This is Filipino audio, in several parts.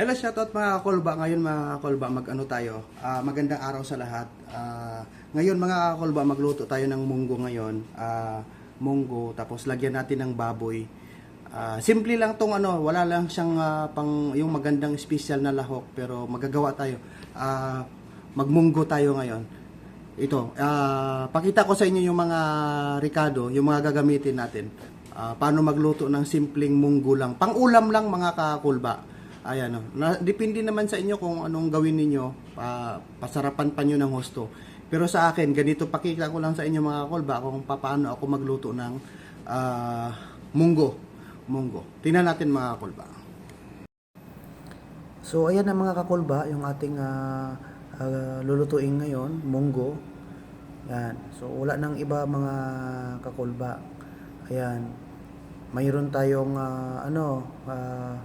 Hello, shoutout mga kakulba. Ngayon mga kakulba, mag-ano tayo. Ah, magandang araw sa lahat. Ah, ngayon mga kakulba, magluto tayo ng munggo ngayon. Ah, munggo, tapos lagyan natin ng baboy. Ah, simple lang tong ano, wala lang siyang ah, pang yung magandang special na lahok pero magagawa tayo. Ah, magmunggo tayo ngayon. Ito, ah, pakita ko sa inyo yung mga ricado, yung mga gagamitin natin. Ah, paano magluto ng simpleng munggo lang. Pang-ulam lang mga kakulba. Ayan, no. Na, depende naman sa inyo kung anong gawin ninyo. Pa, pasarapan pa nyo ng husto. Pero sa akin, ganito pakita ko lang sa inyo mga kakulba kung paano ako magluto ng ah, munggo. Munggo. Tingnan natin mga kakulba. So ayan na mga kakulba, yung ating ah, ah, lulutuin ngayon, munggo. Yan. So wala nang iba mga kakulba. Ayan. Mayroon tayong ah, ano, ah,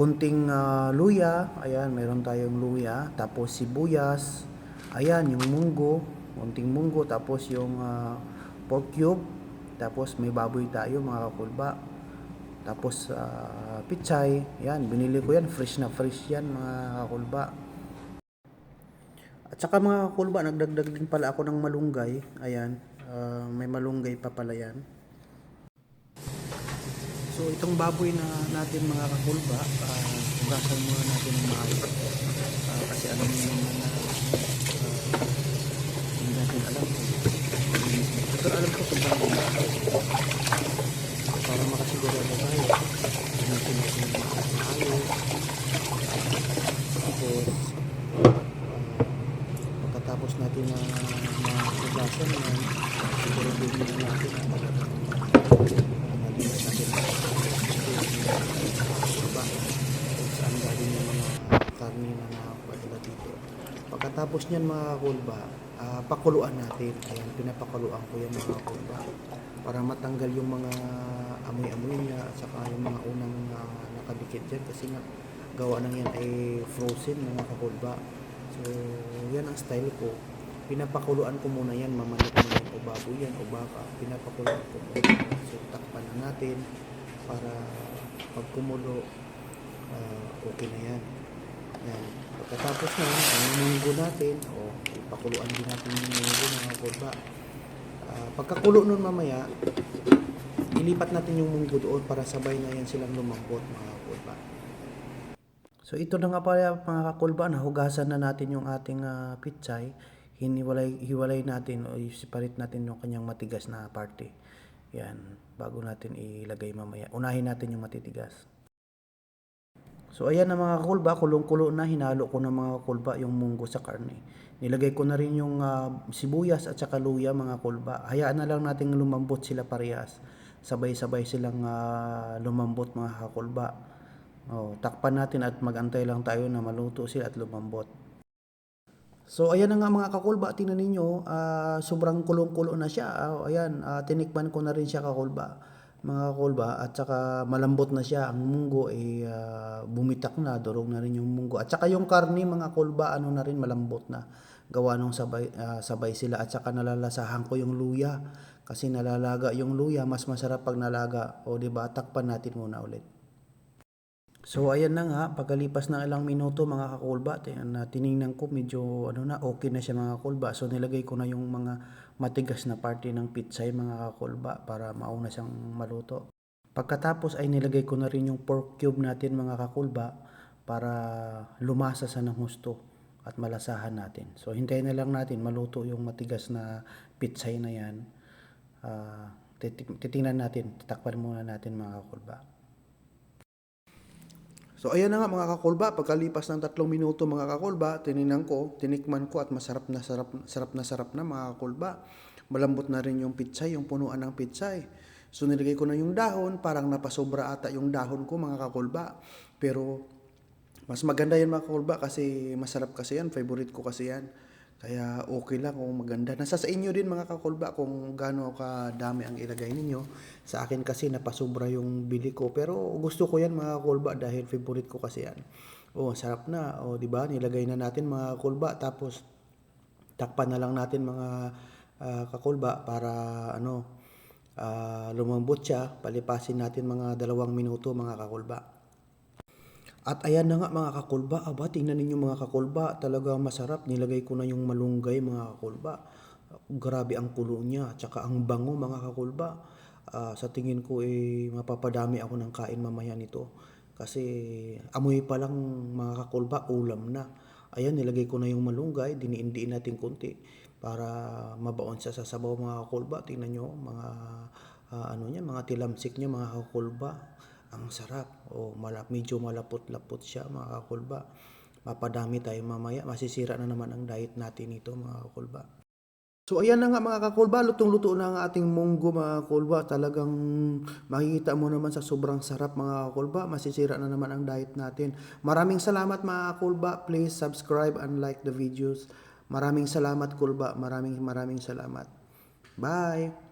kunting ah, luya. Ayan, mayroon tayong luya, tapos sibuyas. Ayan, yung munggo, kunting munggo, tapos yung ah, pork cube, tapos may baboy tayo mga kakulba. Tapos ah, pichay, yan, binili ko yan, fresh na fresh yan mga kakulba. At saka mga kakulba, nagdagdag din pala ako ng malunggay. Ayan, ah, may malunggay pa pala yan. So itong baboy na natin mga kakulba, uh, hugasan muna natin ng maayos. Ah, kasi alam niyo naman na ah, hindi natin alam. Kung pero alam ko kung paano para makasigurado tayo natin natin maayos. Tapos pagkatapos natin na mahugasan yan siguro din natin na natin diba pagkatapos niyan mga kulba ah, pakuluan natin. Ayan pinapakuluan ko yan mga kulba para matanggal yung mga amoy-amoy niya at saka yung mga unang ah, nakadikit dyan. Kasi nga gawa ng yan ay frozen mga kakulba. So yan ang style ko. Pinapakuluan ko muna yan mamanok mo yan o baboy yan o baka. Pinapakuluan ko muna so takpan na natin para pag kumulo ah, okay na yan yan pagkatapos na ang munggo natin o ipakuluan din natin yung munggo mga kurba Ah, pagkakulo nun mamaya ilipat natin yung munggo doon para sabay na yan silang lumambot mga kurba So ito na nga pala mga kakulba, nahugasan na natin yung ating ah, pitsay. Hiniwalay, hiwalay natin o separate natin yung kanyang matigas na parte. Yan, bago natin ilagay mamaya. Unahin natin yung matitigas. So ayan na mga kakulba, kulong-kulo na, hinalo ko na mga kakulba yung munggo sa karne. Nilagay ko na rin yung ah, sibuyas at saka luya mga kulba. Hayaan na lang natin lumambot sila parehas. Sabay-sabay silang ah, lumambot mga kakulba. Oh, takpan natin at magantay lang tayo na maluto sila at lumambot. So ayan na nga mga kakulba, tingnan ninyo, ah, sobrang kulong-kulo na siya. Ah, ayan, ah, tinikman ko na rin siya kakulba. Mga kakulba at saka malambot na siya. Ang munggo ay ah, bumitak na, durog na rin yung munggo. At saka yung karni mga kulba, ano na rin malambot na. Gawa nung sabay, ah, sabay sila at saka nalalasahan ko yung luya. Kasi nalalaga yung luya, mas masarap pag nalaga. O di ba takpan natin muna ulit. So ayan na nga, pagkalipas ng ilang minuto mga kakulba, na tiningnan ko medyo ano na, okay na siya mga kakulba. So nilagay ko na yung mga matigas na parte ng pizza mga kakulba para mauna siyang maluto. Pagkatapos ay nilagay ko na rin yung pork cube natin mga kakulba para lumasa sa ng husto at malasahan natin. So hintayin na lang natin maluto yung matigas na pizza na yan. Titik- titingnan natin, tatakpan muna natin mga kakulba. So ayan na nga mga kakulba, pagkalipas ng tatlong minuto mga kakulba, tininan ko, tinikman ko at masarap na sarap, sarap na sarap na mga kakulba. Malambot na rin yung pitsay, yung punuan ng pitsay. So nilagay ko na yung dahon, parang napasobra ata yung dahon ko mga kakulba. Pero mas maganda yan mga kakulba kasi masarap kasi yan, favorite ko kasi yan. Kaya okay lang kung maganda. Nasa sa inyo din mga kakulba kung gaano kadami ang ilagay ninyo. Sa akin kasi napasobra yung bili ko. Pero gusto ko yan mga kakulba dahil favorite ko kasi yan. Oh, sarap na. Oh, di ba? Nilagay na natin mga kakulba tapos takpan na lang natin mga ah, kakulba para ano ah, lumambot siya. Palipasin natin mga dalawang minuto mga kakulba. At ayan na nga mga kakulba, aba tingnan ninyo mga kakulba, talaga masarap. Nilagay ko na yung malunggay mga kakulba. Grabe ang kulo niya, tsaka ang bango mga kakulba. Ah, sa tingin ko eh mapapadami ako ng kain mamaya nito. Kasi amoy pa lang mga kakulba, ulam na. Ayan, nilagay ko na yung malunggay, diniindiin natin konti para mabaon sa sabaw mga kakulba. Tingnan nyo, mga ah, ano niya, mga tilamsik niya mga kakulba. Ang sarap. O mala, medyo malapot-lapot siya mga kakulba. Mapadami tayo mamaya. Masisira na naman ang diet natin ito mga kakulba. So ayan na nga mga kakulba, lutong-luto na ang ating munggo mga kakulba. Talagang makikita mo naman sa sobrang sarap mga kakulba. Masisira na naman ang diet natin. Maraming salamat mga kakulba. Please subscribe and like the videos. Maraming salamat kulba. Maraming maraming salamat. Bye!